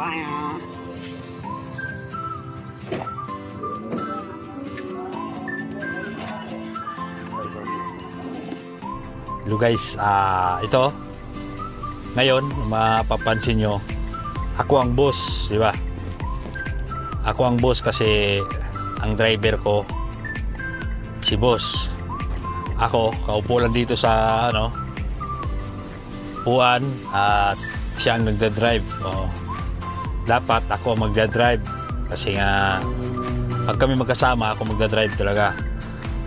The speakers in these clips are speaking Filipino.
Bye. Hello guys, ah ito. Ngayon, mapapansin nyo, ako ang boss, di ba? Ako ang boss kasi ang driver ko si boss. Ako, kaupo lang dito sa ano, puan at siya ang nagda-drive. Oh. Dapat ako magda-drive kasi nga pag kami magkasama ako magda-drive talaga.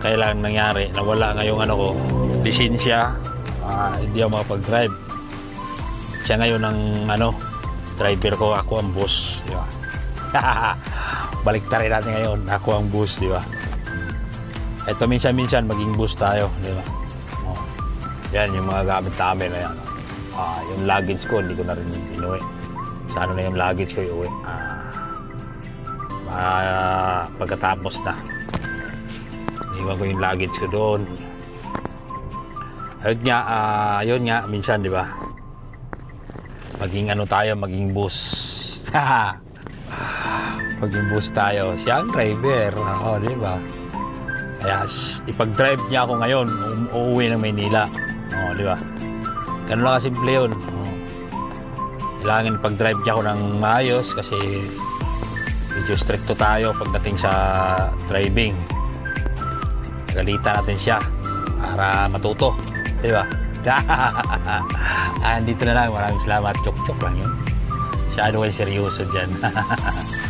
Kailangan nangyari nawala ngayong ano ko, lisensya, ah, hindi ako makapag-drive. Siya ngayon ang ano, driver ko, ako ang boss, di ba? Balik rin natin ngayon, ako ang boss, di ba? Ito minsan-minsan maging boss tayo, di ba? Oh. Yan yung mga gamit namin na yan. Ah, yung luggage ko, hindi ko na rin inuwi. Sa ano na yung luggage ko iuwi. Ah, ah, pagkatapos na. Iwan ko yung luggage ko doon. Ayun nga, ah, yun nga, minsan, di ba? Maging ano tayo, maging bus. maging bus tayo. Siya ang driver. Oo, di ba? Kaya, ipag-drive niya ako ngayon, uuwi ng Maynila. Oo, di ba? Ganun lang kasimple yun. Oo. Kailangan ipag-drive niya ako ng maayos kasi medyo stricto tayo pagdating sa driving. Galitan natin siya para matuto. Di ba? ah, dito na lang. Maraming salamat. Chok-chok lang yun. Masyado kayo seryoso dyan.